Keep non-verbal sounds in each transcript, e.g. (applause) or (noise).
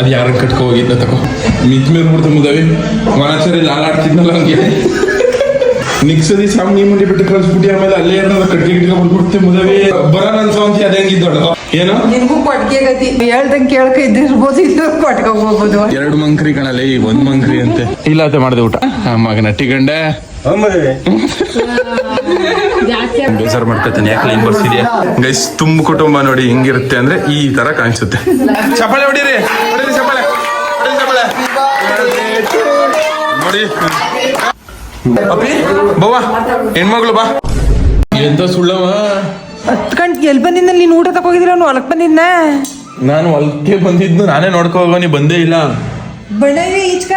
ಅದು ಯಾರ ಕಟ್ಕೊ ಹೋಗಿದ್ದ ತಗೋ. ಮಿತ್ ಮೇಲೆ ಬಿಡ್ತು ಮುದವಿ. ಮನಾಚಾರಿ ಲಾಲ್ ಆಡ್ತಿದ್ನಲ್ಲ ಹಂಗೆ. ನಿಕ್ಸದಿ ಸಾಮ್ ನೀ ಮುಂದೆ ಬಿಟ್ಟು ಕಳ್ಸ್ಬಿಟ್ಟು ಆಮೇಲೆ ಅಲ್ಲೇ ಏನಾದ್ರು ಕಟ್ಟಿ ಗಿಟ್ಕ ಬಂದ್ಬಿಡ್ತೆ ಮುದವಿ. ಬರೋಣ ಅನ್ಸೋಂತಿ ಅದೇ ಹೆಂಗಿದ್ದೋಳು. ಏನೋ? ನಿನ್ಗೂ ಕೊಟ್ಗೆ ಗತಿ. ಹೇಳ್ದಂಗ್ ಕೇಳಕ ಇದ್ದಿರ್ಬೋದು ಇದು ಕೊಟ್ಕ ಹೋಗ್ಬೋದು. ಎರಡು ಮಂಕ್ರಿ ಕಣಲ್ಲ ಈ ಒಂದ್ ಮಂಕ್ರಿ ಅಂತೆ. ಇಲ್ಲ ಅದೇ ಮಾಡಿದೆ ಊಟ. ಮಗ ಮಗನ ಟಿಗಂಡೆ ಬೇಜಾರ್ ಮಾಡ್ಕೊತಾನೆ ಯಾಕೆ ಲೈನ್ ಬರ್ಸಿದ್ಯಾ? ಗೈಸ್ ತುಂಬ ಕುಟುಂಬ ನೋಡಿ ಹೆಂಗಿರುತ್ತೆ ಅಂದ್ರೆ ಈ ತರ ಕಾಣಿಸುತ್ತೆ. ಚಪ್ಪಾಳೆ ಹೊಡೀರಿ ಹೊಡೀರಿ ಚಪ್ಪಾಳೆ ಹೊಡೀರಿ ಚಪ್ಪಾಳೆ ನೋಡಿ. ಅಪ್ಪಿ ಬವ್ವ ಹೆಣ್ಮಗಳು ಬಾ. ಎಂತ ಸುಳ್ಳವ? ಹತ್ತು ಗಂಟೆ ಎಲ್ ಬಂದಿದ್ದ ನೀನ್ ಊಟ ತಗೋಗಿದ್ರ ಅವ್ನು ಹೊಲಕ್ ಬಂದಿದ್ನ? ನಾನು ಹೊಲಕ್ಕೆ ಬಂದಿದ್ನು ನಾನೇ ನೋಡ್ಕೊ ಹೋಗೋ ನೀ ಬಂದೇ ಇಲ್ಲ. ಬಣ್ಣ ಈಚ್ಕ.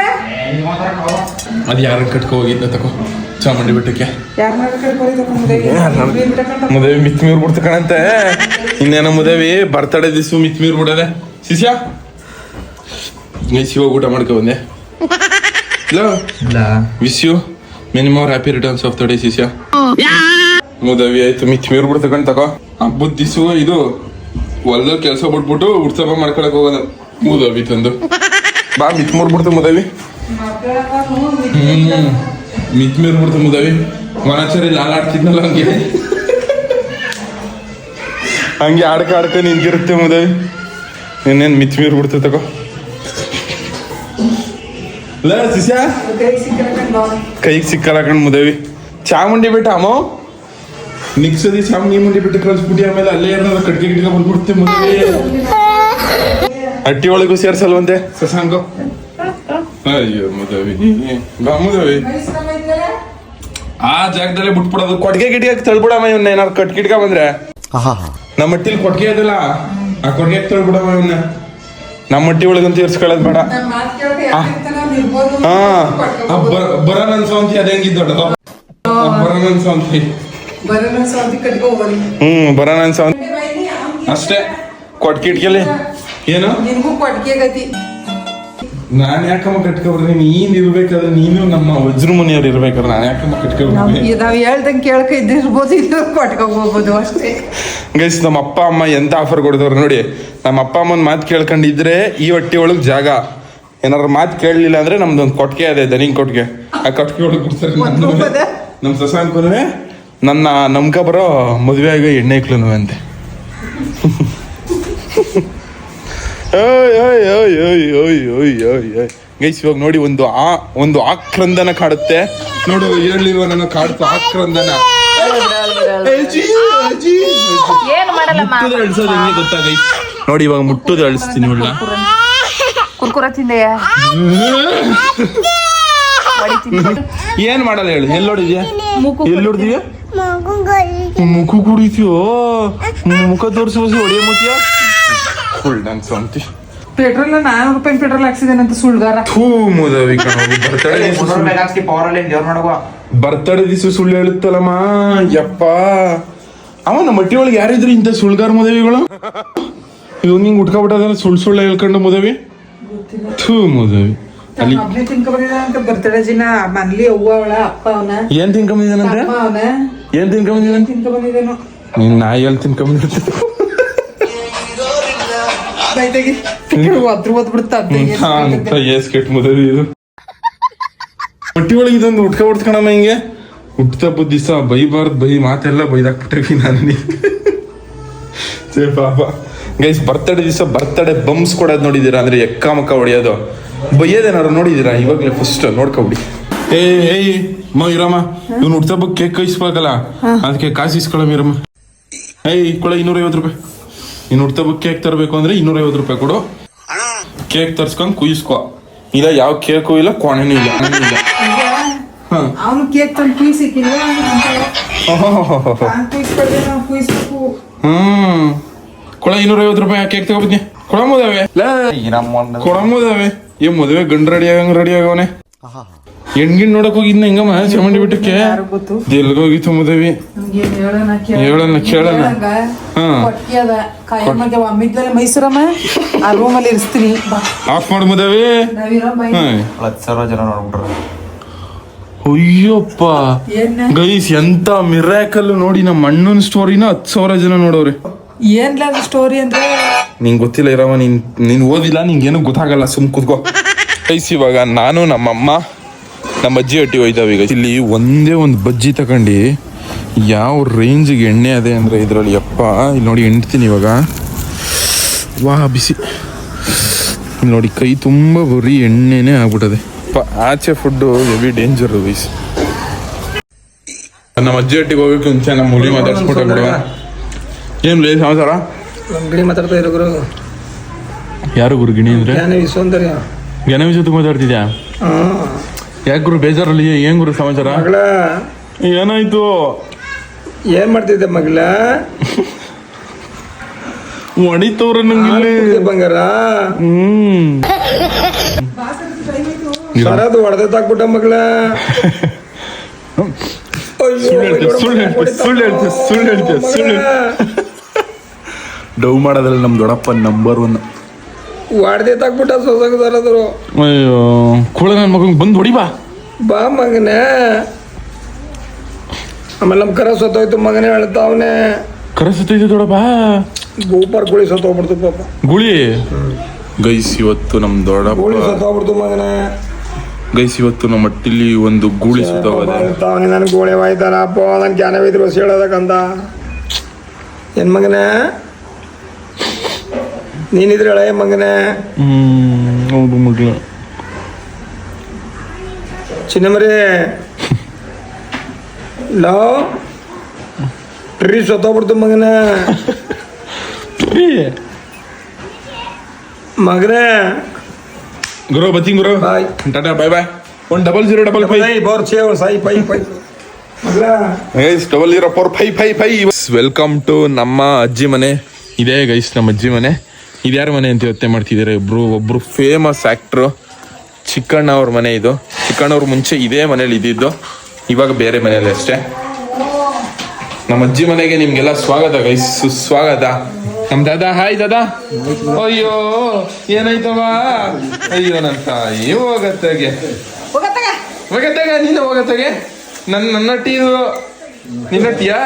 ಅದು ಯಾರ ಕಟ್ಕೊ ಹೋಗಿದ್ದ ತಗೋ ಚಾಮುಂಡಿ ಬೆಟ್ಟಕ್ಕೆ. ಮದುವೆ ಮುದೇವಿ ಮಿತ್ ಮೀರ್ ಬಿಡ್ತ ಕಣಂತೆ. ಇನ್ನೇನ ಮುದೇವಿ? ಬರ್ತಡೇ ದಿವ್ಸ ಮಿತ್ ಮೀರ್ ಬಿಡದೆ. ಶಿಷ್ಯ? ಶಿವ ಊಟ ಮಾಡ್ಕೊ ಬಂದೆ. ಇಲ್ಲ wish you many many happy returns of the day ಶಿಷ್ಯ ಮುದವಿ ಆಯ್ತು ಮಿತ್ ಮೀರು ಬಿಡ್ತ ಕಣ್ ತಗೋ ಹಬ್ಬದ ದಿವ್ಸ ಇದು. ಹೊಲ್ದಲ್ಲಿ ಕೆಲಸ ಬಿಟ್ಬಿಟ್ಟು ಉತ್ಸವ ಮಾಡ್ಕೊಳಕ್ ಹೋಗೋದು. ಮುದವಿ ತಂದು. ಬಾ ಮಿತ್ ಮೂರ್ ಬಿಡ್ತು ಮುದವಿ. ಹ್ಮ್ ಮಿತ್ ಮೀರ್ ಬಿಡ್ತು ಮುದವಿ. ಮನಚರಿ ಲಾಲ್ ಆಡ್ತಿದ್ನಲ್ಲ ಹಂಗೆ. ಹಂಗೆ ಆಡ್ಕ ಆಡ್ಕ ನಿಂತಿರುತ್ತೆ ಮುದವಿ. ಇನ್ನೇನ್ ಮಿತ್ ಮೀರ್ ಬಿಡ್ತು ತಗೋ ಶಿಷ್ಯ. ಕೈಗೆ ಸಿಕ್ಕಲ್ಲ ಕಣ್ ಮುದೇವಿ. ಚಾಮುಂಡಿ ಬಿಟ್ಟ ಅಮ್ಮ? ನಿಕ್ಸದಿ ಚಾಮುಂಡಿ ಮುಂಡಿ ಬಿಟ್ಟು ಕಳ್ಸ್ಬಿಟ್ಟು ಆಮೇಲೆ ಅಲ್ಲೇ ಏನಾದ್ರು ಕಟ್ಗೆ ಗಿಟ್ಟಿಗೆ ಬಂದ್ಬಿಡ್ತೀವಿ ಮುದೇವಿ. ಹಟ್ಟಿ ಒಳಗೂ ಸೇರ್ಸಲ್ವಂತೆ. ಸಸಾಂಗು. ಅಯ್ಯೋ ಮುದೇವಿ. ಬಾ ಮುದವಿ. ಆ ಜಾಗದಲ್ಲೇ ಬಿಟ್ಬಿಡೋದು. ಕೊಟ್ಟಿಗೆ ಗಿಟಿಗೆ ತಳ್ಬಿಡಮ್ಮ ಇವನ್ನ ಏನಾರು ಕಟ್ ಗಿಟ್ಕ ಬಂದ್ರೆ. ನಮ್ಮ ಹಟ್ಟಿಲಿ ಕೊಟ್ಟಿಗೆ ಅದಲ್ಲ. ಆ ಕೊಟ್ಟಿಗೆ ತಳ್ಬಿಡಮ್ಮ ಇವನ್ನ ನಮ್ಮ ಹಟ್ಟಿ ಒಳಗಂತೂ ಇರ್ಸ್ಕೊಳ್ಳೋದು ಬೇಡ. ಹಾ. ಆ ಬರ- ಬರೋಣ ಅನ್ಸೋಂತಿ ಅದೇ ಹೆಂಗಿದ್ದೋಳು ಬರೋಣ ಅನ್ಸೋಂತಿ ಹ್ಮ್ ಬರೋಣ ಅನ್ಸೋಂತಿ ಅಷ್ಟೇ. ಕೊಟ್ಕಿಟ್ಕೆಲಿ. ಏನು? ನಿನ್ಗೂ ಕೊಟ್ಗೆ ಗತಿ. ನಾನ್ ಯಾಕಮ್ಮ ಕಟ್ಕೊಬಿಡ್ರಿ ನೀನ್ ಇರ್ಬೇಕಾದ್ರೆ ನೀನು ನಮ್ಮ ವಜ್ರ ಮುನಿಯವ್ರು ಇರ್ಬೇಕಾದ್ರೆ ನಾನು ಯಾಕಮ್ಮ ಕಟ್ಕೊಬಿಡ್ರಿ ನಾವು ಹೇಳ್ದಂಗೆ ಕೇಳಕ ಇದ್ದಿರ್ಬೋದು ಇದು ಕೊಟ್ಕ ಹೋಗ್ಬೋದು ಅಷ್ಟೇ. ಗೈಸ್ ನಮ್ಮ ಅಪ್ಪ ಅಮ್ಮ ಎಂತ ಆಫರ್ ಕೊಡಿದವ್ರು ನೋಡಿ. ನಮ್ಮ ಅಪ್ಪ ಅಮ್ಮನ ಮಾತು ಕೇಳ್ಕೊಂಡಿದ್ರೆ ಈ ಹೊಟ್ಟೆ ಒಳಗ್ ಜಾಗ. ಏನಾರ ಮಾತು ಕೇಳಲಿಲ್ಲ ಅಂದ್ರೆ ನಮ್ದೊಂದು ಕೊಟ್ಟಿಗೆ ಅದೇ ದನಿಂಗ್ ಕೊಟ್ಟಿಗೆ ಆ ಕೊಟ್ಟಿಗೆ ಒಳಗೆ ಕೊಡ್ತಾರೆ? ನಮ್ಮ ಸಸಾಂಕುನುವೆ ನನ್ನ ನಮ್ಕ ಬರೋ ಮದುವೆ ಆಗೋ ಎಣ್ಣೆ ಕ್ಲೂನು ಅಂತೆ (laughs) ಗೈಸ್ ಇವಾಗ ನೋಡಿ ಒಂದು ಆ ಒಂದು ಆಕ್ರಂದನ ಕಾಡುತ್ತೆ. ನೋಡು ಹೇಳಿರುವ ನನ್ನ ಕಾಡುತ್ತೆ ಆಕ್ರಂದನ. ಅಳ್ಸೋದು ಹೆಂಗೆ ಗೊತ್ತಾ ಗೈಸ್? ನೋಡಿ ಇವಾಗ ಮುಟ್ಟುದು ಅಳಿಸ್ತೀನಿ ಉಳ್ಳ ಕುರ್ಕುರ ತಿಂದೆಯ ಏನ್ ಮಾಡಲ್ಲ ಹೇಳು ಎಲ್ಲಿ ನೋಡಿದ್ಯಾ? ಎಲ್ಲಿ ನೋಡಿದ್ಯಾ? ಮುಖ ಕುಡಿತೀಯೋ? ಮುಖ ತೋರಿಸಿ ಹೊಡಿಯ ಮುತಿಯ ಫುಲ್ ಡಾನ್ಸ್ ಅಂತಿ ಪೆಟ್ರೋಲ್ ನಾನೂರು ರೂಪಾಯಿ ಪೆಟ್ರೋಲ್ ಹಾಕ್ಸಿದೇನಂತ ಸುಳ್ಗಾರ. ಥೂ ಮುದವಿ ಕಣ ಬರ್ತಡೇ ಬರ್ತಡೇ ದಿವಸ ಸುಳ್ಳು ಹೇಳುತ್ತಲ್ಲಮ್ಮ ಯಪ್ಪ. ಅವ ನಮ್ಮ ಮಟ್ಟಿ ಒಳಗೆ ಯಾರಿದ್ರು ಇಂಥ ಸುಳ್ಗಾರ ಮದುವೆಗಳು? ಇವ್ ನಿಂಗೆ ಉಟ್ಕೊಬಿಟ್ಟದ ಸುಳ್ಳು ಸುಳ್ಳು ಹೇಳ್ಕೊಂಡು ಮದುವೆ? ಥೂ ಮುದವಿ. ಅಲ್ಲಿ ಅಂತ ಬರ್ತಡೇ ದಿನ ಮನ್ಲಿ ಅವ್ವ ಅವಳ ಅಪ್ಪ ಅವನ. ಏನ್ ತಿನ್ಕೊಂಬಂದಿದ್ದಾನಂತ ಅವನ. ಏನ್ ತಿನ್ಕೊಂಬಂದಿದ್ದಾನೆ ತಿನ್ಕೊಂಡ್ಬಂದಿದ್ದೇನು ನೀನ್ ನಾಯಿ ಅಂತ ಏಸ್ ಇದು. ಹೊಟ್ಟಿ ಒಳಗೆ ಇದೊಂದು ಉಟ್ಕ ಉಟ್ಕಣಮ್ಮ ಹಿಂಗೆ. ಹುಟ್ಟದ ಬುದ್ಧಿಸ ಬೈಬಾರ್ದು ಬೈ ಮಾತೆಲ್ಲ ಬೈದಾಕ್ಬಿಟ್ರಿ ನಾನು ಸೇ ಪಾಪ. ಗೈಸ್ ಬರ್ತಡೇ ದಿವಸ ಬರ್ತಡೇ ಬಂಬ್ಸ್ ಕೊಡೋದು ನೋಡಿದ್ದೀರಾ ಅಂದ್ರೆ ಎಕ್ಕ ಮಕ್ಕ ಹೊಡೆಯೋದು. ಬೈಯೋದೇನಾರು ನೋಡಿದ್ದೀರಾ ಇವಾಗಲೇ ಫಸ್ಟ್ ನೋಡ್ಕೊಬಿಡಿ. ಏ ಏಯ್ ಮ ಇರಮ್ಮ. ಇವ್ನು ಹುಟ್ಟದಬ್ಬಕ್ಕೆ ಕೇಕ್ ಕೈಸ್ಬೇಕಲ್ಲ ಅದಕ್ಕೆ ಕಾಸು ಇಸ್ಕೊಳಮ್ಮ ಇರಮ್ಮ. ಏಯ್ ಕೊಳ ಇನ್ನೂರೈವತ್ತು ರೂಪಾಯಿ. ಇನ್ನು ಹುಟ್ಟದಬ್ಬಕ್ಕೆ ಕೇಕ್ ತರಬೇಕು ಅಂದ್ರೆ ಇನ್ನೂರೈವತ್ತು ರೂಪಾಯಿ ಕೊಡು. ಕೇಕ್ ತರ್ಸ್ಕೊಂಡ್ ಕುಯ್ಸ್ಕೊ. ಇಲ್ಲ ಯಾವ ಕೇಕು ಇಲ್ಲ ಕೊನೆನೂ ಇಲ್ಲ ಅವನು ಕೇಕ್ ತಂದು ಹ್ಮ್. ಕೊಳ ಇನ್ನೂರೈವತ್ತು ರೂಪಾಯಿ ಕೇಕ್ ತಗೋಬಿದ್ನಿ? ಕೊಡಮೋದವೆ ಕೊಡಮೋದವೆ ಏ ಮದುವೆ ಗಂಡ್ ರೆಡಿ ಆಗಂಗ್ ರೆಡಿ ಆಗವನೆ. ಹೆಣ್ಗಿನ್ ನೋಡಕ್ ಹೋಗಿದ್ನ ಹೆಂಗಮ್ಮ? ಚಾಮುಂಡಿ ಬೆಟ್ಟಕ್ಕೆ? ಎಲ್ಗೋಗಿ ತುಂಬದೇವಿ ಹೇಳೋಣ ಕೇಳೋಣ. ಮೈಸೂರಮ್ಮ ಆ ಇರಿಸ್ತೀನಿ. ಬಾ. ಆಫ್ ಮಾಡು ಮದುವೆ ನಾವಿರೋ ಬೈ ಹತ್ತು ಸಾವಿರ ಜನ ನೋಡ್ಬಿಟ್ರು. ಅಯ್ಯಪ್ಪ. ಏನ? ಗೈಸ್ ಎಂತ ಮಿರಾಕಲ್ ನೋಡಿ ನಮ್ಮ ಅಣ್ಣನ ಸ್ಟೋರಿನ ಹತ್ತು ಸಾವಿರ ಜನ ನೋಡೋರಿ ಏನ್ಲ ಸ್ಟೋರಿ ಅಂದ್ರೆ? ನಿಂಗೆ ಗೊತ್ತಿಲ್ಲ ಇರವ ನೀನ್ ನೀನ್ ಓದಿಲ್ಲ ನಿಂಗೇನು ಏನು ಗೊತ್ತಾಗಲ್ಲ ಸುಮ್ ಕುತ್ಕೋ. ಗೈಸ್ ಇವಾಗ ನಾನು ನಮ್ಮಮ್ಮ ನಮ್ಮ ಅಜ್ಜಿ ಹಟ್ಟಿ ಹೋಯ್ತಾವ ಈಗ. ಇಲ್ಲಿ ಒಂದೇ ಒಂದು ಬಜ್ಜಿ ತಗೊಂಡು ಯಾವ ರೇಂಜಿಗೆ ಎಣ್ಣೆ ಅದೇ ಅಂದ್ರೆ ಇದರಲ್ಲಿ ಯಪ್ಪ ಇಲ್ಲಿ ನೋಡಿ ಎಣ್ತೀನಿ ಇವಾಗ. ವಾ ಬಿಸಿ. ಇಲ್ಲಿ ನೋಡಿ ಕೈ ತುಂಬ ಬರೀ ಎಣ್ಣೆನೇ ಆಗ್ಬಿಟ್ಟದೆ ಪ ಆಚೆ ಫುಡ್ಡು ಹೆವಿ ಡೇಂಜರ್ ಗೈಸ್ ನಮ್ಮ ಅಜ್ಜಿ ಹಟ್ಟಿಗೆ ಹೋಗೋಕೆ ಮುಂಚೆ ನಮ್ಮ ಹುಲಿ ಮಾತಾಡ್ಸ್ಬಿಟ್ಟು ಬಿಡುವ ಏನು ಲೇ ಸಮಾಚಾರ? ಅಂಗಡಿ ಮಾತಾಡ್ತಾ ಇರೋ ಗುರು. ಯಾರು ಗುರು ಗಿಣಿ ಅಂದ್ರೆ? ಈ ಸೌಂದರ್ಯ. ಜ್ಞಾನವಿ ಜೊತೆ ಮಾತಾಡ್ತಿದ್ಯಾ? ಯಾಕೆ ಗುರು ಬೇಜಾರಲ್ಲಿ ಏನ್ ಗುರು ಸಮಾಚಾರ? ಮಗಳ. ಏನಾಯ್ತು? ಏನ್ ಮಾಡ್ತಿದ್ದೆ ಮಗಳ? ಹೊಡಿತವ್ರ ನಂಗಿಲ್ಲಿ ಕುಡ್ದೆ ಬಂಗಾರ. ಹ್ಮ್. ಸರದು ಹೊಡೆದಾಕ್ಬಿಟ್ಟ ಮಗಳ. ಅಯ್ಯೋ, ಸುಳ್ಳು ಹೇಳ್ತೆ ಸುಳ್ಳು ಹೇಳ್ತೆ ಸುಳ್ಳು ಹೇಳ್ತೆ ಸುಳ್ಳು ಹೇಳ್ತೆ. ಸುಳ್ಳು ಡವ್ ಮಾಡೋದ್ರಲ್ಲಿ ನಮ್ ದೊಡ್ಡಪ್ಪ ನಂಬರ್ ಒನ್ ಹೊಡೆದೇ ತಗ್ಬಿಟ್ಟ ಸೊಸಗ ಸರದ್ರು ಅಯ್ಯೋ ಕೂಡ ನನ್ನ ಮಗಂಗೆ ಬಂದು ಹೊಡಿ ಬಾ ಬಾ ಮಗನೇ. ಆಮೇಲೆ ನಮ್ಮ ಕರ ಸತ್ತೋಯ್ತು ಮಗನೇ ಹೇಳ್ತಾವನೆ ದೊಡ ಬಾ. ಗೋಪರ್ ಗುಳಿ ಸತ್ತೋಗ್ಬಿಡ್ತು ಪಾಪ. ಗುಳಿ? ಗೈಸ್ ಇವತ್ತು ನಮ್ಮ ದೊಡ್ಡಪ್ಪ ಗುಳಿ ಸತ್ತೋಗ್ಬಿಡ್ತು ಮಗನೇ. ಗೈಸ್ ಇವತ್ತು ನಮ್ಮ ಮಟ್ಟಿಲಿ ಒಂದು ಗೂಳಿ ಸುತ್ತೋಗದೆ. ಹೇಳ್ತಾವನೆ ನನಗೆ ಗೋಳೆ ವಾಯ್ತಾನ ಅಪ್ಪ ನನ್ ಜ್ಞಾನವಿದ್ರು ಹೇಳೋದಕ್ಕಂತ ಏನ್ ಮಗನೇ? ನೀನಿದ್ರೆ ಹಳೆಯ ಮಗನೇ. ಹ್ಮ್ ಹೌದು ಮಗ್ಳು. ಚಿನ್ನಮರಿ. ಲೋ. ಟ್ರೀ ಸತ್ತೋಗ್ಬಿಡ್ತು ಮಗನೇ. ಮಗನೇ. ಗುರು ಬತ್ತೀನಿ ಗುರು. Bye. Tata bye bye. One double zero double five four seven Sai five five ಮಗಳ. Guys double zero four five five five welcome to ನಮ್ಮ ಅಜ್ಜಿ ಮನೆ. ಇದೇ ಗೈಸ್ ನಮ್ಮ ಅಜ್ಜಿ ಮನೆ. ಇದ್ಯಾರ ಮನೆ ಅಂತ ಯೋಚನೆ ಮಾಡ್ತಿದ್ದಾರೆ? ಇಬ್ರು ಒಬ್ರು ಫೇಮಸ್ ಆಕ್ಟ್ರು ಚಿಕ್ಕಣ್ಣ ಅವ್ರ ಮನೆ ಇದು. ಚಿಕ್ಕಣ್ಣವ್ರ ಮುಂಚೆ ಇದೇ ಮನೇಲಿ ಇದ್ದಿದ್ದು. ಇವಾಗ ಬೇರೆ ಮನೇಲಿ ಅಷ್ಟೇ. ನಮ್ಮ ಅಜ್ಜಿ ಮನೆಗೆ ನಿಮ್ಗೆಲ್ಲ ಸ್ವಾಗತ ಗೈಸ್ ಸುಸ್ವಾಗತ. ನಮ್ ದಾದಾ ಹಾಯ್ ದಾದಾ. ಅಯ್ಯೋ ಏನಾಯ್ತವ ಅಯ್ಯೋ ನನ್ನ ತಾಯಿ ಹೋಗತ್ತಗೆ. ಹೋಗತ್ತಾಗ? ನೀನು ಹೋಗತ್ತಾಗೆ? ನನ್ನ ನನ್ನಟ್ಟಿ ಇದು. ನಿನ್ನಟ್ಟಿಯಾ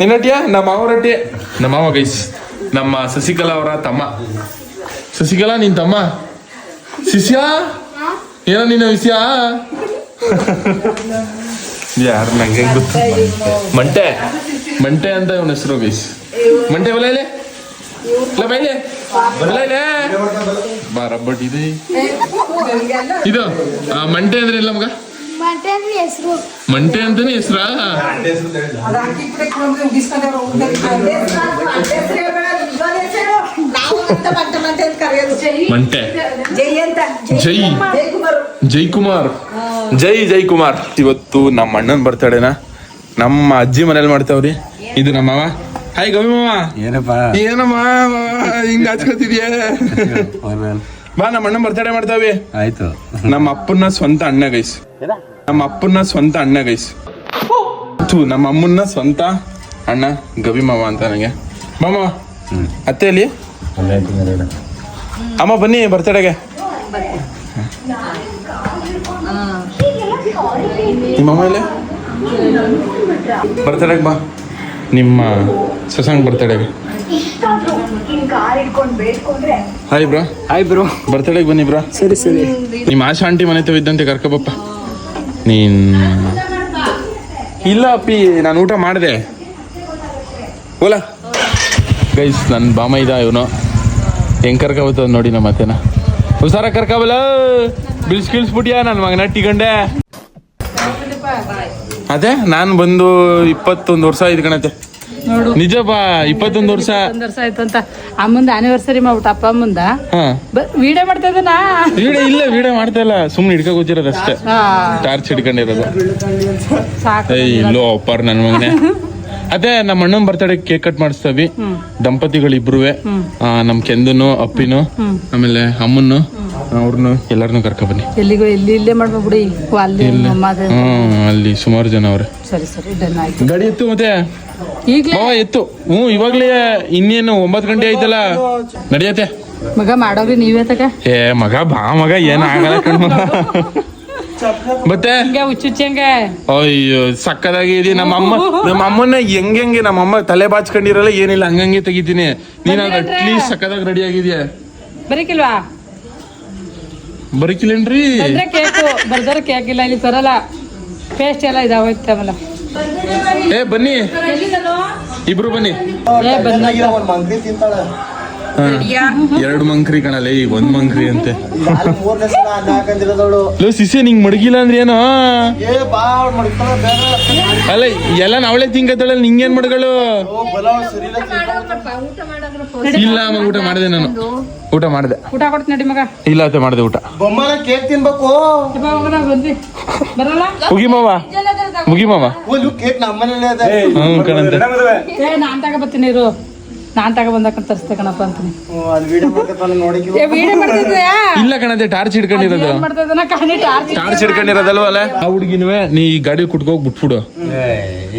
ನಿನ್ನಟ್ಟಿಯಾ ನಮ್ಮ ಮಾವರಟ್ಟಿ ನಮ್ಮ ಮಾವ ಗೈಸ್ ನಮ್ಮ ಶಶಿಕಲಾ ಅವರ ತಮ್ಮ. ಶಶಿಕಲಾ ನಿನ್ ತಮ್ಮ? ಶಿಷ್ಯ? ಏನೋ ನಿನ್ನ ವಿಷಯ? ಯಾರು ನಂಗೆ ಗೊತ್ತು? ಮಂಟೆ. ಮಂಟೆ ಅಂತ ಇವನ ಹೆಸರು ಗೈಸ್ ಮಂಟೆ ಬಲ ಇಲ್ಲೇ. ಇಲ್ಲ ಬೈಲೆ ಬಲ ಇಲ್ಲ. ಬಾರಬ್ಬಟ್ ಇದೆ. ಇದು ಮಂಟೆ ಅಂದ್ರೆ ಇಲ್ಲ ಮಗ ಮಂಟೆ ಅಂತಾನೆ ಹೆಸ್ರಾ? ಮಂಟೆ. ಜೈ. ಜೈ ಕುಮಾರ್ ಜೈ ಜೈ ಕುಮಾರ್ ಇವತ್ತು ನಮ್ಮ ಅಣ್ಣನ ಬರ್ತಡೇನಾ ನಮ್ಮ ಅಜ್ಜಿ ಮನೇಲಿ ಮಾಡ್ತಾವ್ರಿ. ಇದು ನಮ್ಮ ಮಾವ. ಹಾಯ್ ಗವಿ ಮಾವ. ಏನಪ್ಪ? ಏನಮ್ಮ? ಹಿಂಗ ಹಚ್ಕೊತಿದ್ಯಾ ಬಾ ನಮ್ಮ ಅಣ್ಣನ ಬರ್ತಡೇ ಮಾಡ್ತಾವಿ ಆಯ್ತು. ನಮ್ಮ ಅಪ್ಪನ ಸ್ವಂತ ಅಣ್ಣ ಗೈಸ್ ನಮ್ಮ ಅಪ್ಪನ ಸ್ವಂತ ಅಣ್ಣ ಗೈಸ್ ಥು, ನಮ್ಮ ಅಮ್ಮನ ಸ್ವಂತ ಅಣ್ಣ ಗವಿ ಮಾವ ಅಂತ ನನಗೆ. ಮಾಮ ಅತ್ತೆ ಅಲ್ಲಿ ಅಮ್ಮ ಬನ್ನಿ ಬರ್ತಡೆಗೆ ನಿಮ್ಮ ಅಮ್ಮ ಇಲ್ಲಿ ಬರ್ತಡೆಗೆ ಬಾ. ನಿಮ್ಮ ಸಸಂಗ್ ಬರ್ತಡೆಗೆ ಹಾಯ್ ಬ್ರೋ ಹಾಯ್ ಬ್ರೋ ಬರ್ತಡೆಗೆ ಬನ್ನಿ ಬ್ರೋ ಸರಿ ಸರಿ. ನಿಮ್ಮ ಆಶಾ ಆಂಟಿ ಮನೆ ಇದ್ದಂತೆ ಕರ್ಕೊಬಪ್ಪ ನೀನ್ ಇಲ್ಲ ಅಪ್ಪಿ, ನಾನು ಊಟ ಮಾಡಿದೆ. ಓಲ ಗೈಸ್ ನನ್ನ ಬಾಮ ಇದ ಇವನು. ಹೆಂಗ್ ಕರ್ಕೊಬತ್ತದ ನೋಡಿ ನಮ್ಮ ಅತ್ತೆನ. ಹುಷಾರ ಕರ್ಕೊಬಲ್ಲ? ಬಿಲ್ಸ್ ಕಿಲ್ಸ್ಬಿಟ್ಯಾ ನನ್ನ ಮಗನ ಟಿಗಂಡೆ ಅದೇ, ನಾನು ಬಂದು ಇಪ್ಪತ್ತೊಂದು ವರ್ಷ ಆಯ್ತು ನಿಜಪ್ಪ ಇಪ್ಪತ್ತೊಂದು ವರ್ಷ. ಒಂದ್ ವರ್ಷ ಆಯ್ತು ಅಂತ. ಅಮ್ಮಂದ ಆನಿವರ್ಸರಿ ಮಾಡ್ಬಿಟ್ಟು ಅಪ್ಪ ಅಮ್ಮಂದ ಹಾ. ವಿಡಿಯೋ ಮಾಡ್ತಾ ಇದ್ದಾನ? ವಿಡಿಯೋ ಇಲ್ಲ ವಿಡಿಯೋ ಮಾಡ್ತಾ ಇಲ್ಲ. ಸುಮ್ನೆ ಹಿಡ್ಕೊ ಕೂತಿರೋದು ಅಷ್ಟೇ ಟಾರ್ಚ್ ಹಿಡ್ಕೊಂಡಿರೋದು. ಸಾಕು. ಏಯ್ ಇಲ್ಲೋ ಅಪ್ಪಾರ್ ನನ್ನ ಮಗನೇ. ಅದೇ ನಮ್ಮ ಅಣ್ಣನ ಬರ್ತಡೇ ಕೇಕ್ ಕಟ್ ಮಾಡಿಸ್ತೀವಿ. ದಂಪತಿಗಳಿಬ್ರುವೆ. ನಮ್ ಕೆಂದನು ಅಪ್ಪಿನು ಆಮೇಲೆ ಅಮ್ಮನ್ನು ಅವ್ರನ್ನು ಎಲ್ಲಾರನ್ನು ಕರ್ಕೊ ಬನ್ನಿ. ಎಲ್ಲಿಗೂ ಎಲ್ಲಿ ಇಲ್ಲೇ ಅಲ್ಲಿ ಹ್ಮ್ ಅಲ್ಲಿ ಸುಮಾರು ಜನ ಅವ್ರೆ. ಸರಿ ಸರಿ ಡನ್ ಆಯ್ತು. ಗಾಡಿ ಎತ್ತು ಮತ್ತೆ? ಈಗ್ಲೇ ಇತ್ತು ಎತ್ತು. ಹ್ಞೂ ಇವಾಗ್ಲೇ ಇನ್ನೇನು ಒಂಬತ್ತು ಗಂಟೆ ಆಯ್ತಲ್ಲ. ನಡಿಯತ್ತೆ. ಮಗ ಮಾಡೋರಿ ನೀವೇ ತಗ ಏ ಮಗ ಬಾ ಮಗ ಏನ ಆಗಲ್ಲ ಕಣ್ ಮಗ. ಮತ್ತೆ? ಅಯ್ಯೋ ಸಕ್ಕದಾಗಿ ಇದೀನಿ ನಮ್ಮ ಅಮ್ಮ ನಮ್ಮ ಅಮ್ಮನ ಹೆಂಗೆ ನಮ್ಮ ಅಮ್ಮ ತಲೆ ಬಾಚ್ಕೊಂಡಿರಲ್ಲ ಏನಿಲ್ಲ ಹಂಗಂಗೆ ತೆಗಿತೀನಿ. ನೀನ್ ಅಟ್ಲೀಸ್ಟ್ ಸಕ್ಕದಾಗ ರೆಡಿ ಆಗಿದ್ಯಾ? ಬರೀಕಿಲ್ವಾ? ಬರಕಿಲ್ಲೇನ್ರಿ? ಕೇಕು ಬರ್ದಾರ ಕೇಕ್ ಇಲ್ಲ ಇಲ್ಲಿ ತರಲ್ಲ. ಪೇಸ್ಟ್ ಎಲ್ಲ ಇದಾವಲ್ಲ ಏ ಬನ್ನಿ. ಇಬ್ರು ಬನ್ನಿ. ಎರಡು ಮಂಕ್ರಿ ಕಣಲ್ಲ ಈ ಒಂದ್ ಮಂಕ್ರಿ ಅಂತೆ. ಸಿಸೆ ನಿಂಗ್ ಮಡಗಿಲ್ಲ ಅಂದ್ರೆ ಏನೋ? ಅಲ್ಲ ಎಲ್ಲ ನಾವಳೆ ತಿಂಕತ್ತಳ ನಿಂಗೇನ್ ಮಡಗಳು ಇಲ್ಲ ಅಮ್ಮ ಊಟ ಮಾಡಿದೆ ನಾನು. ಊಟ ಮಾಡಿದೆ. ಊಟ ಕೊಡ್ತೀನಿ ನಡಿ ಮಗ ಇಲ್ಲ ಅತ್ತೆ ಮಾಡಿದೆ ಊಟ. ಬೊಮ್ಮನ ಕೇಕ್ ತಿನ್ಬೇಕು. ಬರಲ್ಲ? ಮುಗಿ ಮಾವ. ಮುಗಿ ಮಾವ. ಕೇಕ್ ನಮ್ಮನೇಲೆ ಅದ ಹ್ಮ್ ಕಣಂತೆ. ಏ ನಾನ್ ತಗೋ ಬರ್ತೀನಿ ಇರು. ನಾನ್ ತಗೋ ಬಂದಾಕ ತರಿಸ್ತೆ ಕಣಪ್ಪ ಅಂತೀನಿ. ವಿಡಿಯೋ ಮಾಡ್ಕೊತಾನೆ ನೋಡಿ ಏ ವಿಡಿಯೋ ಮಾಡ್ತಿದ್ಯಾ? ಇಲ್ಲ ಕಣದೆ ಟಾರ್ಚ್ ಹಿಡ್ಕೊಂಡಿರೋದು. ಟಾರ್ಚ್ ಟಾರ್ಚ್ ಹಿಡ್ಕೊಂಡಿರೋದಲ್ವ ಅಲ್ಲ? ಆ ಹುಡುಗಿನವೇ ನೀ ಈ ಗಾಡಿ ಹೋಗಿ ಬಿಟ್ಬಿಡು.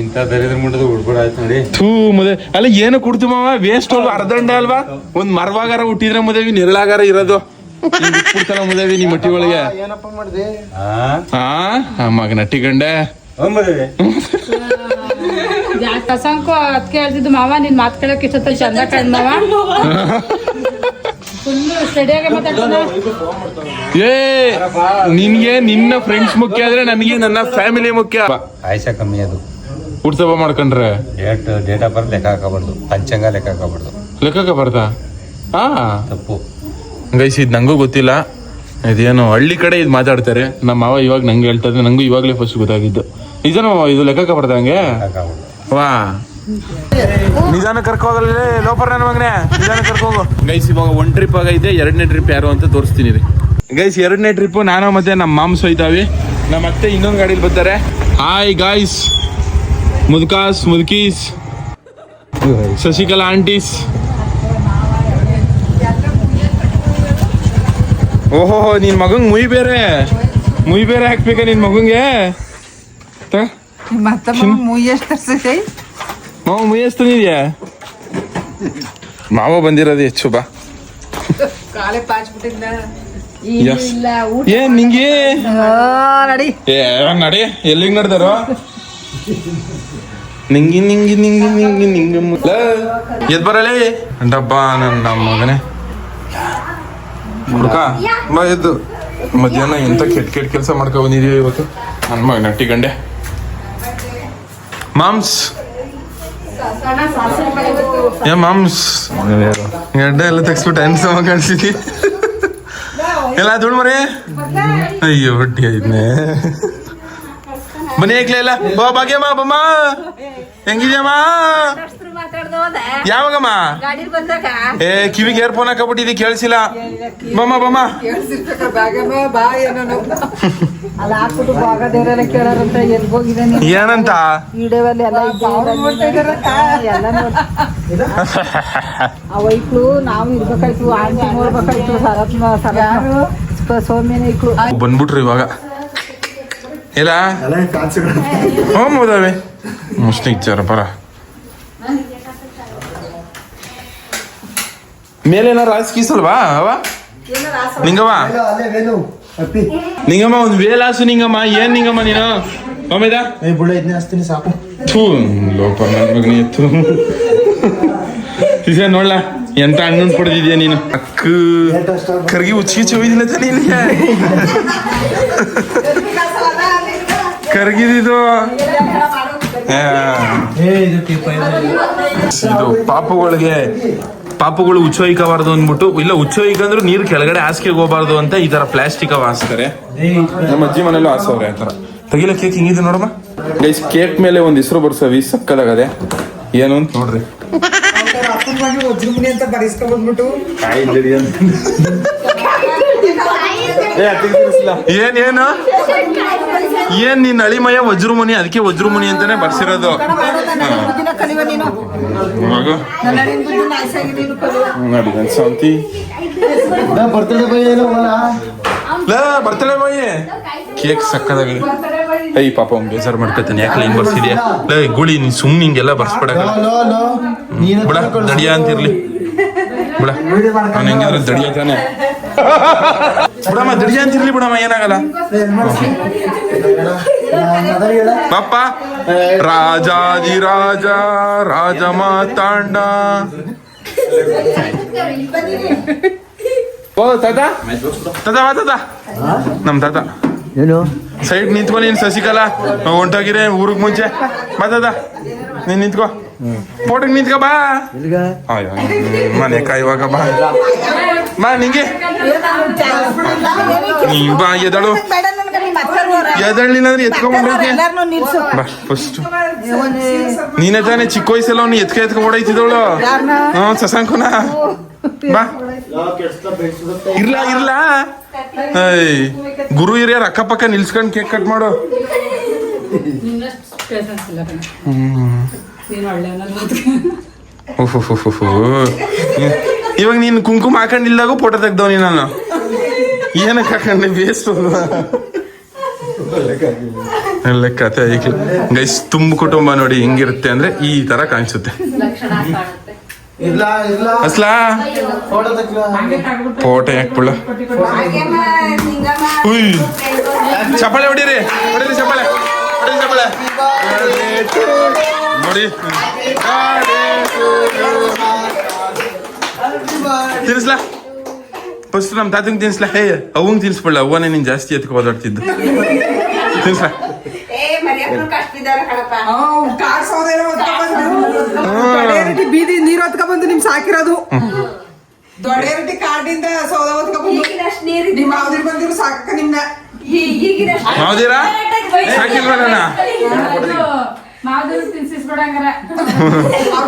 ಇಂಥ ದರಿದ್ರ ಮುಂಡದ ಉಡ್ಬಿಡಾಯ್ತು ನೋಡಿ. ಥೂ ಮದುವೆ ಅಲ್ಲ ಏನು ಕುಡ್ತು ಮಾವ? ವೇಸ್ಟ್ ಅಲ್ವಾ? ಅರ್ಧಂಡ ಅಲ್ವಾ? ಒಂದ್ ಮರವಾಗಾರ ಹುಟ್ಟಿದ್ರೆ ಮದುವೆ ನೆರಳಾಗಾರ ಇರೋದು. ಬಿಟ್ಬಿಡ್ತಾನ ಮದುವೆ ನೀ ಮಟ್ಟಿ ಒಳಗೆ. ಏನಪ್ಪ ಮಾಡಿದೆ? ಹಾ ಆ ಮಗ ನಟ್ಟಿಗಂಡೆ ಮದುವೆ. ಕಸಂಕು ಅದಕ್ಕೆ ಹೇಳ್ತಿದ್ದು ಮಾವ ನಿನ್ ಮಾತು ಕೇಳಕ್ ಇಷ್ಟ ಚಂದ ಕಂಡ್ ಮಾವ. ಫುಲ್ ಸ್ಟಡಿಯಾಗೆ ಏ ನಿನ್ಗೆ ನಿನ್ನ ಫ್ರೆಂಡ್ಸ್ ಮುಖ್ಯ ಆದ್ರೆ ನನಗೆ ನನ್ನ ಫ್ಯಾಮಿಲಿ ಮುಖ್ಯ. ಆಯ್ಸ ಕಮ್ಮಿ ಅದು. ಹುಡ್ಸಪ್ಪ ಮಾಡ್ಕೊಂಡ್ರೆ? ಡೇಟ್ ಡೇಟ್ ಆಫ್ ಬರ್ತ್ ಲೆಕ್ಕ ಹಾಕಬಾರ್ದು. ಪಂಚಾಂಗ ಲೆಕ್ಕ ಹಾಕಬಾರ್ದು. ಲೆಕ್ಕ ಬರ್ತಾ ಹಾ. ತಪ್ಪು. ಗೈಸ್ ಇದು ನಂಗೂ ಗೊತ್ತಿಲ್ಲ. ಇದೇನು ಹಳ್ಳಿ ಕಡೆ ಇದು ಮಾತಾಡ್ತಾರೆ. ನಮ್ಮ ಮಾವ ಇವಾಗ ನಂಗೆ ಹೇಳ್ತಾ ಇದ್ರೆ ನಂಗೂ ಇವಾಗಲೇ ಫಸ್ಟ್ ಗೊತ್ತಾಗಿದ್ದು. ಇದೇನೋ ಮಾವ ಇದು ಲೆಕ್ಕ ಬರ್ತಾ ಹಂಗೆ? ಹಾಕಬಾರ್ದು. ವಾ. ನಿಜಾನ ಕರ್ಕೋಗಲ್ಲ ಲೋಪರ್ ನನ್ನ ಮಗನೇ. ನಿಧಾನ ಕರ್ಕೋಗು ಗೈಸ್ ಇವಾಗ ಒಂದ್ ಟ್ರಿಪ್ ಆಗೈತೆ ಎರಡನೇ ಟ್ರಿಪ್ ಯಾರು ಅಂತ ತೋರಿಸ್ತೀನಿ ರೀ ಗೈಸ್ ಎರಡನೇ ಟ್ರಿಪ್ ನಾನು ಮತ್ತೆ ನಮ್ಮ ಮಾಮ್ಸ್ ಹೋಯ್ತಾವಿ ನಮ್ಮ ಅತ್ತೆ ಇನ್ನೊಂದು ಗಾಡಿಲಿ ಬರ್ತಾರೆ. ಹಾಯ್ ಗಾಯ್ಸ್ ಮುದ್ಕಾಸ್ ಮುದ್ಕೀಸ್. ಶಶಿಕಲಾ ಆಂಟೀಸ್ ಓಹೋ ನಿನ್ ಮಗಂಗ್ ಮುಯ್ ಬೇರೆ. ಮುಯ್ ಬೇರೆ ಹಾಕ್ಬೇಕ ನಿನ್ ಮಗಂಗೆ? ತ ಮತ್ತಮ್ಮ ಮುಯ್ ಎಷ್ಟು ತರ್ಸೈತೆ ಮಾವ ಮುಯ್ ಎಷ್ಟು ತಂದಿದ್ಯಾ ಮಾವ ಬಂದಿರೋದು ಹೆಚ್ಚು ಬಾ ಕಾಲೇ ಪಾಚ್ಬಿಟ್ಟಿದ್ನ Yes. ಏನ್ ನಿಂಗೆ ನಡಿ ಏ ನಡಿ ಎಲ್ಲಿಗೆ ನಡ್ದಾರ ನಿಂಗಿ ನಿಂಗಿ ನಿಂಗಿ ನಿಂಗಿ ನಿಂಗಿ ಮುಲ್ಲ ಎದ್ ಬರಲೇ ಡಬ್ಬ ನನ್ನ ಮಗನೇ ಹುಡ್ಕ ಬಾ ಎದ್ದು ಮಧ್ಯಾಹ್ನ ಎಂತ ಕೆಟ್ಟ ಕೆಟ್ಟ ಕೆಲಸ ಮಾಡ್ಕೊ ಬಂದಿದೀವಿ ಇವತ್ತು? ನನ್ನ ಮಗ ನಟ್ಟಿ ಗಂಡೆ ಮಾಮ್ಸ್ ಏ ಮಾಮ್ಸ್ ಗಡ್ಡೆ ಎಲ್ಲ ತೆಗ್ಸ್ಬಿಟ್ಟು ಸಮ ಕಾಣಿಸಿದಿ ಎಲ್ಲ ದುಡ್ಡು ಮರಿ. ಅಯ್ಯೋ ಹೊಟ್ಟಿ ಐದ್ನೆ. ಏಕ್ಲೆ ಇಲ್ಲ? ಬಾ, ಭಾಗ್ಯಮ್ಮ, ಬಮ್ಮ. ಹೆಂಗಿದ್ಯಮ್ಮ? ಯಾವಾಗಮ್ಮ? ಏ, ಕಿವಿಗೆ ಏರ್ಫೋನ್ ಹಾಕಬಿಟ್ಟಿದಿ ಕೇಳಿಸಿಲ್ಲ. ಬಮ್ಮ ಬಮ್ಮ. ಏನಂತ? ನಾವು ಇರ್ಬೇಕಾಯ್ತು ಬಂದ್ಬಿಟ್ರು ಇವಾಗ. ಇಲ್ಲ? ಹ್ಞೂ ಮೋದವೆ ಇಚ್ಚಾರ ಪರ ಮೇಲೇನಾರ ರಾಸ್ ಕೀಸಲ್ವಾ ಅವ? ಅಪ್ಪಿ. ನಿಂಗಮ್ಮ ಒಂದು ವೇಲಾಸು ನಿಂಗಮ್ಮ. ಏನ್ ನಿಂಗಮ್ಮ ನೀನು? ಒಮ್ಮೆದ? ಬುಳ್ಳ ಇದನ್ನ ಹಚ್ತೀನಿ ಸಾಕು. ಥೂ ಲೋಪ ನನ್ನ ಮಗನಿ ಎತ್ತು ಸಿಸ ನೋಡ್ಲ ಎಂತ ಹಣ್ಣು ಪಡೆದಿದ್ಯಾ ನೀನು? ಅಕ್ಕ ಕರ್ಗಿ ಉಚ್ಚಿಗೆ ಚೋಯ್ದಿಲ್ಲ ತಾನೆ (laughs) ಕರ್ಗಿದಿದು. ಇದು ಪಾಪುಗಳಿಗೆ ಪಾಪುಗಳು ಉಚ್ಚೋಯ್ಕಬಾರ್ದು ಅಂದ್ಬಿಟ್ಟು ಇಲ್ಲ ಉಚ್ಚೋಯ್ಕಂದ್ರು ನೀರು ಕೆಳಗಡೆ ಹಾಸಿಗೆ ಹೋಗಬಾರ್ದು ಅಂತ ಈ ತರ ಪ್ಲಾಸ್ಟಿಕ್ ಅವ ಹಾಸ್ತಾರೆ. ನಮ್ಮ ಅಜ್ಜಿ ಮನೇಲೂ ಹಾಸವ್ರೆ ಆ ಥರ. ತೆಗಿಲ ಕೇಕ್ ಹಿಂಗಿದೆ ನೋಡಮ್ಮ? ಗೈಸ್ ಕೇಕ್ ಮೇಲೆ ಒಂದು ಹೆಸರು ಬರ್ಸವಿ ಸಕ್ಕದಾಗದೆ. ಏನು ಅಂತ ನೋಡ್ರಿ. ಅಂತ ಬರೆಸ್ಕೊಂಡ್ ಬಂದ್ಬಿಟ್ಟು. (laughs) ಏನ್ ಏನು? ಏನ್ ನಿನ್ ಅಳಿಮಯ ವಜ್ರಮುನಿ? ಅದಕ್ಕೆ ವಜ್ರಮುನಿ ಅಂತಾನೆ ಬರ್ಸಿರೋದು. ನೋಡಿ ಶಾಂತಿ. ಬರ್ತಡೇ ಬಾಯಿ ಕೇಕ್ ಸಕ್ಕದಾಗಿ ಐ ಪಾಪ ಅವ್ನ್ ಬೇಜಾರ್ ಮಾಡ್ಕೊತಾನೆ. ಯಾಕೆ ಹಿಂಗ್ ಬರ್ಸಿದ್ಯಾ? ಲೇ ಗುಳಿ ನೀನ್ ಸುಮ್ನೆ ಹಿಂಗೆಲ್ಲ ಬರ್ಸ್ಬಿಡಕ ಬಿಡ ದಡಿಯ ಅಂತಿರ್ಲಿ. ಬಿಡ. ಅವ್ನು ಹೆಂಗಿದ್ರೆ ದಡಿಯತಾನೆ ಬಿಡಮ್ಮ ದಡಿಯ ಅಂತಿರ್ಲಿ ಬಿಡಮ್ಮ ಏನಾಗಲ್ಲ. ಪಾಪ ರಾಜಾದಿ ರಾಜ ರಾಜ ಮಾತಾಂಡ. ಓ ತಾತ? ತಾತ ಬಾ ತಾತ. ನಮ್ ತಾತ. ಏನು? ಸೈಡ್ ನಿಂತ್ಕೊ ನೀನ್ ಶಶಿಕಲಾ ಹೊಂಟೋಗಿರೇ ಊರಿಗೆ ಮುಂಚೆ. ಬಾ ತಾತ. ನೀನ್ ನಿಂತ್ಕೋ. ಫೋಟೋಗೆ ನಿಂತ್ಕ ಬಾ. ಅಯ್ಯೋ ಮನೆ ಕಾಯುವಾಗ ಬಾ. ಬಾ ನಿಂಗೆ. ನೀ ಬಾ ಎದಳು. ಎಲ್ಲಾರ್ನೂ ನಿಲ್ಸು ಬಾ ಫಸ್ಟ್ ನೀನೇ ತಾನೇ ಚಿಕ್ಕ ವಯಸ್ಸಲ್ಲ ಅವ್ನು ಎತ್ಕ ಎತ್ಕ ಓಡೈತಿದ್ದವಳು ಹ್ಞೂ ಶಶಾಂಕುನ ಬಾ. ಇರ್ಲಾ ಇರ್ಲಾ. ಏಯ್ ಗುರು ಹಿರಿಯರ್ ಅಕ್ಕಪಕ್ಕ ನಿಲ್ಸ್ಕೊಂಡು ಕೇಕ್ ಕಟ್ ಮಾಡು. ಉಫ್ ಇವಾಗ ನೀನು ಕುಂಕುಮ ಹಾಕೊಂಡಿಲ್ದಾಗೂ ಫೋಟೋ ತೆಗ್ದವನಿ ನಾನು ಏನಕ್ಕೆ ಹಾಕೊಂಡೆ? ಒಳ್ಳೆ ಕತೆ ಗೈಸ್ ತುಂಬ ಕುಟುಂಬ ನೋಡಿ ಹೆಂಗಿರುತ್ತೆ ಅಂದ್ರೆ ಈ ತರ ಕಾಣಿಸುತ್ತೆ. ಇಲ್ಲ ಇಲ್ಲ. ಅಸ್ಲಾ? ಫೋಟೋ ಯಾಕೆ ಬಿಡ ಉಯ್. ಚಪ್ಪಾಳೆ ಹೊಡೀರಿ. ಹೊಡೀರಿ ಚಪ್ಪಳೆ. ಹೊಡೀರಿ ಚಪ್ಪಾಳೆ. ನೋಡಿ. ತಿನ್ಸ್ಲಾ? ಫಸ್ಟ್ ನಮ್ಮ ತಾತಂಗೆ ತಿನ್ಸ್ಲಾ. ಹೇ ಅವಂಗ್ ತಿನ್ಸ್ಬಿಡ್ಲ. ಅವನೇ ನೀನ್ ಜಾಸ್ತಿ ಎತ್ಕೊ ಓದಾಡ್ತಿದ್ದು ತಿನ್ಸ್ಲಾ? ಬೀದಿ ನೀರು ಹೊತ್ಕೊಂಡ್ಬಂದು ನಿಮ್ ಸಾಕಿರೋದು. ದೊಡ್ಡೇರಟಿ ಕಾಡಿಂದ ಸೌದ ಹೊತ್ಕೊಂಡ್ಬಂದು ನಿಮ್ಮ ಯಾವ್ದಿರ್ ಬಂದಿರು ಸಾಕ ನಿಮ್ನ. ಹೌದಿರಾ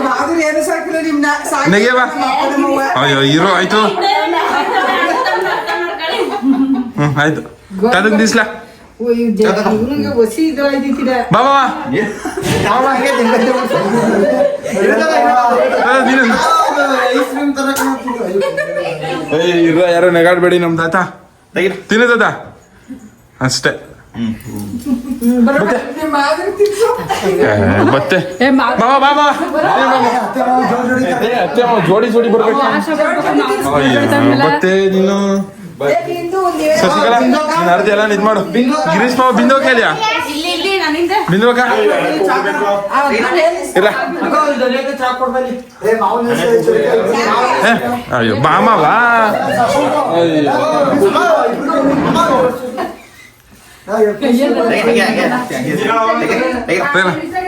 ಮಾಧುರಿ ಏನು ಸಾಕಿಲ್ಲ ನಿಮ್ನ? ಸಾಕಿ ನೆಗೆ ಬಾ. ನಮ್ಮ ಅಪ್ಪ ನಮ್ಮವ್ವ. ಅಯ್ಯೋ ಇರೋ ಆಯ್ತು. ಹ್ಮ್ ಆಯ್ತು. ಇವ್ನಿಗೆ ಒಸಿ ಇದು ಐದಿತ್ತಿದ ಬಾ ಬಾ ಬಾ. ಆ, ನೀನು. ಐಸ್ ಕ್ರೀಮ್ ತರಕ ಏಯ್ ಇರೋ ಯಾರೋ ನೆಗಾಡ್ಬೇಡಿ ನಮ್ ತಾತ. ತಿನ್ನು ತಾತ. ಅಷ್ಟೇ. ಮತ್ತೆ? ಜೋಡಿ ಜೋಡಿ ಬರ್ಬೇಕು. ಅಯ್ಯೋ, ಮತ್ತೆ ನೀನು? ಶಶಿಕಲಾ ನೀನ್ ಅರ್ಧ ಎಲ್ಲ ಇದ್ ಮಾಡು. ಗಿರೀಶ್ ಮಾವ ಬಿಂದು ಕೇಳಿಯಾ ಬಿಂದು ಇಲ್ಲ ಅಯ್ಯೋ ಬಾ ಮಾವ ಅಯ್ಯೋ.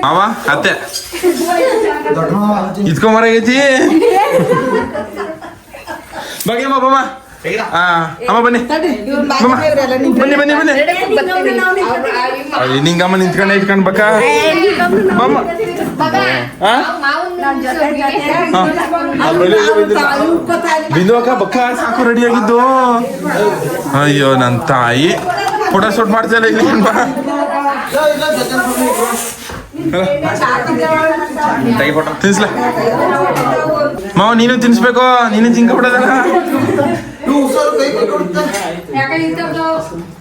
ಮಾವ ಅತ್ತೆ ಇದ್ಕೊಂಬರಾಗೈತಿ ಬಗ್ಗೆ ಅಮ್ಮ ಬಮ್ಮ ಆ, ಅಮ್ಮ ಬನ್ನಿ. ಬನ್ನಿ ಬನ್ನಿ ಬನ್ನಿ ನಿಂಗಮ್ಮ ನಿಂತ್ಕೊಂಡೆ ಇಟ್ಕೊಂಡ್ ಬಕ್ಕ ಬಮ್ಮ. ಬಿಂದು ಅಕ್ಕ ಬಕ್ಕ ಸಾಕು ರೆಡಿ ಆಗಿದ್ದು ಅಯ್ಯೋ ನನ್ನ ತಾಯಿ ಫೋಟೋ ಶೂಟ್ ಮಾಡ್ತಾರೆ ಇಲ್ಲಿ? ಬಾ ತಿನ್ಸ್ಲ? ಮಾವ ನೀನು ತಿನ್ಸ್ಬೇಕು. ನೀನು ತಿನ್ಕೊಬಿಡೋದಲ್ಲ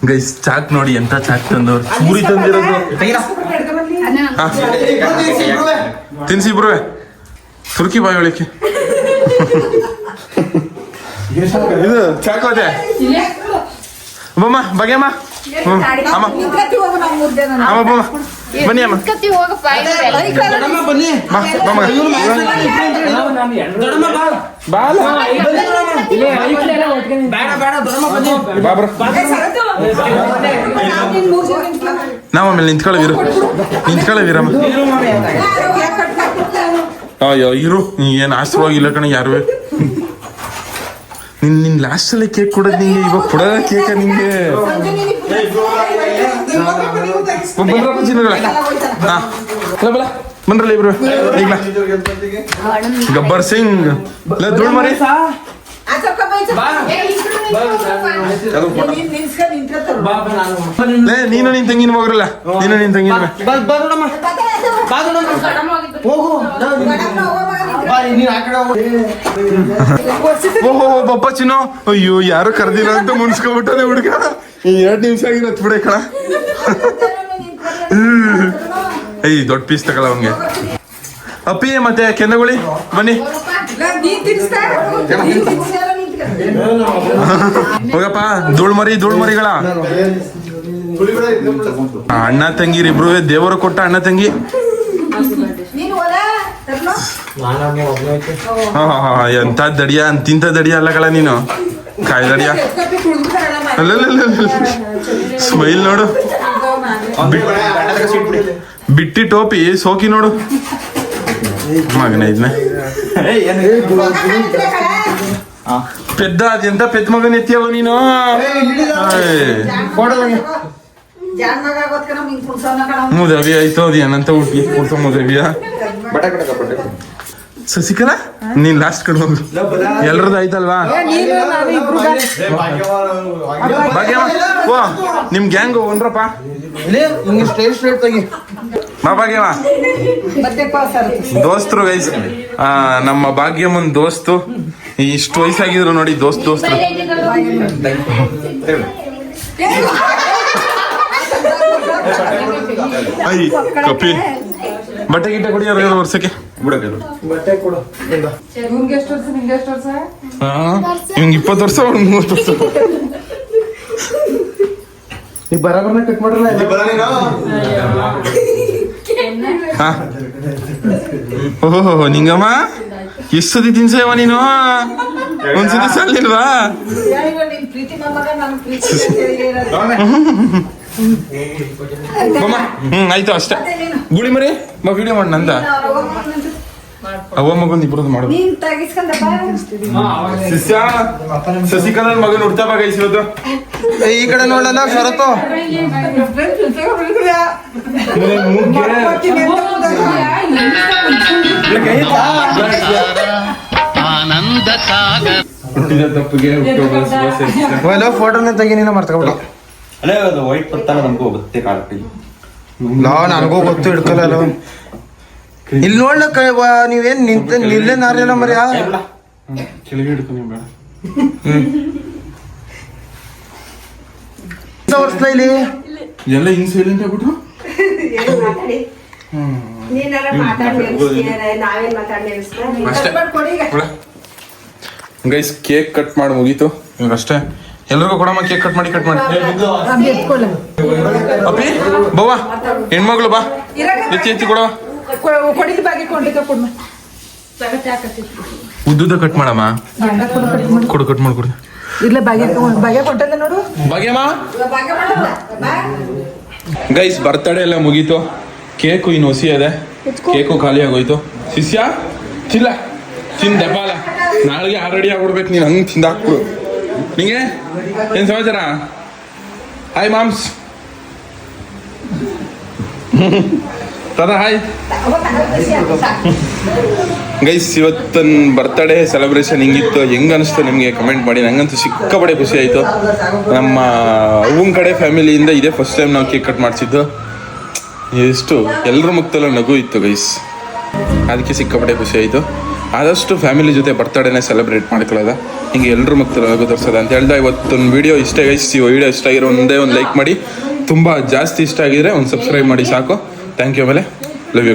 ಗೈಸ್ ಚಾಕ್ ನೋಡಿ ಎಂತ ಚಾಕ್ ತಂದವ್ರು. ಚೂರಿ ತಂದಿರೋದು. ಹಾ. ತಿನ್ಸಿ ಬ್ರುವೆ ತುರ್ಕಿ ಬಾಯಿ ಒಳಕ್ಕೆ. ಇದು ಚಾಕೋದೆ. ಬಮ್ಮ ಬಗೆಮ್ಮ. ಅಮ್ಮ. ಅಮ್ಮ. ಬಮ್ಮ. ಬನ್ನಿ ಅಮ್ಮ. ಬಾ ಬಾ. ಮಗ ಬಾಲ ಆಮೇಲೆ ನಿಂತ್ಕೊಳ್ಳೋವಿರು ನಿಂತ್ಕೊಳ್ಳೋವಿರಮ್ಮ ಅಯ್ಯೋ ಇರು. ನೀ ಏನು ಆಶ್ರವಾಗಿಲ್ಲ ಕಣ ಯಾರು? ನಿನ್ ನಿನ್ ಲಾಸ್ಟ್ ಅಲ್ಲಿ ಕೇಕ್ ಕೊಡೋದು ನಿಂಗೆ ಇವಾಗ ಕೊಡೋದ ಕೇಕ ನಿಂಗೆ? ಚಿನ್ನಗಳ. ಬಲ ಬಂದ್ರಲ್ಲ ಇಬ್ರು. ಈಗ ಗಬ್ಬರ್ ಸಿಂಗ್. ಧೂಳ್ ಮರಿ. ನೀನು ನಿನ್ ತಂಗಿನ ಹೋಗ್ರಲ್ಲ ನೀನು ನಿನ್ ತಂಗಿನ ಹೋಗು ಬಾ ನೀನ್ ಆ ಕಡೆ ಹೋಗು. ಓಹೋ ಬಪ್ಪ ಚಿನ್ನು. ಅಯ್ಯೋ ಯಾರು ಕರ್ದಿಲ್ಲ ಅಂತ ಮುನ್ಸ್ಕೊಬಿಟ್ಟದೆ ಹುಡುಗ. ಎರಡ್ ನಿಮಿಷ ಆಗಿರತ್ ಬಿಡೆ ಕಣ. ಏಯ್ ದೊಡ್ಡ ಪೀಸ್ ತಗೊಳ್ಳ ಅವಂಗೆ ಅಪ್ಪಿ, ಮತ್ತೆ ಕೆಂದಗುಳಿ, ಬನ್ನಿ. ಹೋಗಪ್ಪ ಧೂಳ್ ಮರಿ ಧೂಳ್ ಮರಿಗಳ ಅಣ್ಣ ತಂಗಿ ಇಬ್ರು, ದೇವರು ಕೊಟ್ಟ ಅಣ್ಣ ತಂಗಿ. ಎಂತ ದಡಿಯ ಅಂತಿಂತ ದಡಿಯ ಅಲ್ಲ ಕಳ ನೀನು. ಕಾಯಿ ದಡಿಯ. ಸ್ಮೈಲ್ ನೋಡು. ಬಿಟ್ಟಿ ಟೋಪಿ, ಸೋಕಿ ನೋಡು. ಮಗನ ಇದನ್ನ పెద్ద అది ఎంత పెద్ద మగని ఎత్తావు నేను ಜಾನ್ ಮಗ ಗೊತ್ಕನ ಹಿಂಗ್ ಕುಡ್ಸೋನ ಕಣ ಮುದವಿ ಆಯ್ತು ಅದು ಏನಂತ ಹುಟ್ಟಿ ಕೊಡ್ಸ ಮುದವಿಯ ಶಶಿಕಲಾ ನೀನ್ ಲಾಸ್ಟ್ ಕಡೆ ಹೋಗು ಎಲ್ರದ್ದು ಆಯ್ತಲ್ವಾ ಭಾಗ್ಯಮ್ಮ ಓ ನಿಮ್ ಗ್ಯಾಂಗ್ ಒಂದ್ರಪ್ಪ ಬಾ ಭಾಗ್ಯಮ್ಮ ಮತ್ತೆ ಪಾಸರ್ ದೋಸ್ತರು ಗೈಸ್ ನಮ್ಮ ಭಾಗ್ಯಮ್ಮನ್ ದೋಸ್ತು. ಇಷ್ಟು ವಯಸ್ಸಾಗಿದ್ರು ನೋಡಿ ದೋಸ್ತ್ ದೋಸ್ತರು. ಐ ಕಪಿ ಬಟ್ಟೆ ಗಿಟ್ಟೆ ಕೊಡಿ ಯಾರು ವರ್ಷಕ್ಕೆ. ಇವಂಗ್ ಎಷ್ಟು ವರ್ಷ ಎಷ್ಟು ವರ್ಷ. ಈಗ ಇಪ್ಪತ್ತು ಮೂವತ್ತು ವರ್ಷ ಹಾ ಓಹೋ ನಿಂಗಮ್ಮ ಎಷ್ಟು ಸತಿ ತಿನ್ಸೇವ ನೀನು ಒಂದ್ಸತಿ ಸಲ್ಲಿಲ್ವಾ ಹ್ಮ್ ಆಯ್ತು ಅಷ್ಟೇ ಗುಳಿ ಮರಿ ವಿಡಿಯೋ ಮಾಡಿ ನಂದ ಅವ್ವ ಮಗನ್ ಇಬ್ಬರದ್ದು ಮಾಡು ನೀನ್ ತಗಿಸ್ಕೊಂಡಪ್ಪ ಶಿಷ್ಯ ಶಶಿಕಲನ್ ಮಗನ್ ಹುಡ್ತಾ ಇವತ್ತು. ಈ ಕಡೆ ನೋಡಲ್ಲ ಶರತ್ತು. ಹುಟ್ಟಿದ ತಪ್ಪಿಗೆ ಶುಭಾಶಯ. ಫೋಟೋನ ತೆಗಿ ನೀನು ಮರ್ತ್ಕೊಬಿಟ್ಟು ಅಲ್ಲೇ ಅದು ವೈಟ್ ಬರ್ತಲ್ಲ ನಮಗೂ ಗೊತ್ತೇ ಕಾಲಕ್ಕೆ ನಾ ನನಗೂ ಗೊತ್ತು ಹಿಡ್ಕೊಲ್ಲ ಇಲ್ಲಿ ನೋಡ್ಲಕ್ಕ ನೀವೇನ್ ನಿಂತ ನಿಲ್ಲೇ ನಾರಿಲ್ಲ ಮರ್ಯಾ ಕೆಳಗೆ ಹಿಡ್ಕೊಂಡು ಬೇಡ. ವರ್ಷ ಇಲ್ಲಿ? ಎಲ್ಲ ಹಿಂಗ್ ಸೈಲೆಂಟ್ ಆಗ್ಬಿಟ್ರು? ಗೈಸ್ ಕೇಕ್ ಕಟ್ ಮಾಡಿ ಮುಗೀತು. ಇವಾಗ ಅಷ್ಟೇ. ಎಲ್ರಿಗೂ ಕೊಡಮ್ಮ ಕೇಕ್ ಕಟ್ ಮಾಡಿ ಕಟ್ ಮಾಡಿ. ಅಪ್ಪಿ ಬವ್ವ ಹೆಣ್ಮಗಳು ಬಾ. ಎತ್ತಿ ಎತ್ತಿ ಕೊಡವ ಕೊಡಿಲಿ ಬಾಗಿ ಕೊಂಡಿದ್ದ ಕೊಡ್ಮ. ಉದ್ದುದ ಕಟ್ ಮಾಡಮ್ಮ? ಕೊಡು ಕಟ್ ಮಾಡಿ ಕೊಡು ಇಲ್ಲ ಬಾಗಿ ಬಾಗಿ ಕೊಟ್ಟದ ನೋಡು. ಭಾಗ್ಯಮ್ಮ? ಗೈಸ್ ಬರ್ತಡೇ ಎಲ್ಲ ಮುಗೀತು. ಕೇಕು ಇನ್ನು ಹುಸಿ ಅದೇ ಕೇಕು ಖಾಲಿ ಆಗೋಯ್ತು. ಶಿಷ್ಯ ತಿಲ್ಲ ತಿನ್ ದಬ್ಬಾಲ. ನಾಳೆಗೆ ಆಲ್ರೆಡಿ ಆಗ್ಬಿಡ್ಬೇಕು ನೀನು ಹಂಗೆ ತಿಂದಾಕ್ಬಿಡು ನಿಂಗೆ? ಏನು ಸಮಾಚಾರ? ಹಾಯ್ ಮಾಮ್ಸ್ ದಾದಾ ಹಾಯ್ ಗೈಸ್ ಇವತ್ತನ್ ಬರ್ತ್ಡೇ ಸೆಲೆಬ್ರೇಷನ್ ಹಿಂಗಿತ್ತು, ಹೆಂಗ್ ಅನಿಸ್ತು ನಿಮಗೆ? ಕಮೆಂಟ್ ಮಾಡಿ. ನಂಗಂತೂ ಸಿಕ್ಕಾಪಡೆ ಖುಷಿ ಆಯಿತು. ನಮ್ಮ ಅವ್ವನ ಕಡೆ ಫ್ಯಾಮಿಲಿಯಿಂದ ಇದೇ ಫಸ್ಟ್ ಟೈಮ್ ನಾವು ಕೇಕ್ ಕಟ್ ಮಾಡಿಸಿದ್ದು. ಎಷ್ಟು ಎಲ್ಲರ ಮುಖದಲ್ಲೂ ನಗು ಇತ್ತು ಗೈಸ್ ಅದಕ್ಕೆ ಸಿಕ್ಕಾಪಡೆ ಖುಷಿ ಆಯಿತು. ಆದಷ್ಟು ಫ್ಯಾಮಿಲಿ ಜೊತೆ ಬರ್ತಡೇನೆ ಸೆಲೆಬ್ರೇಟ್ ಮಾಡ್ಕೊಳ್ಳೋದ. ಹಿಂಗೆ ಎಲ್ಲರ ನಗು ತೋರಿಸೋದ ಅಂತ ಹೇಳ್ದ. ಇವತ್ತೊಂದು ವಿಡಿಯೋ ಇಷ್ಟ ಗೈಸ್ ವಿಡಿಯೋ ಇಷ್ಟ ಆಗಿರೋ ಒಂದೇ ಒಂದು ಲೈಕ್ ಮಾಡಿ. ತುಂಬ ಜಾಸ್ತಿ ಇಷ್ಟ ಆಗಿದ್ರೆ ಒಂದು ಸಬ್ಸ್ಕ್ರೈಬ್ ಮಾಡಿ, ಸಾಕು. ಥ್ಯಾಂಕ್ ಯು ಆಮೇಲೆ ಲವ್ ಯು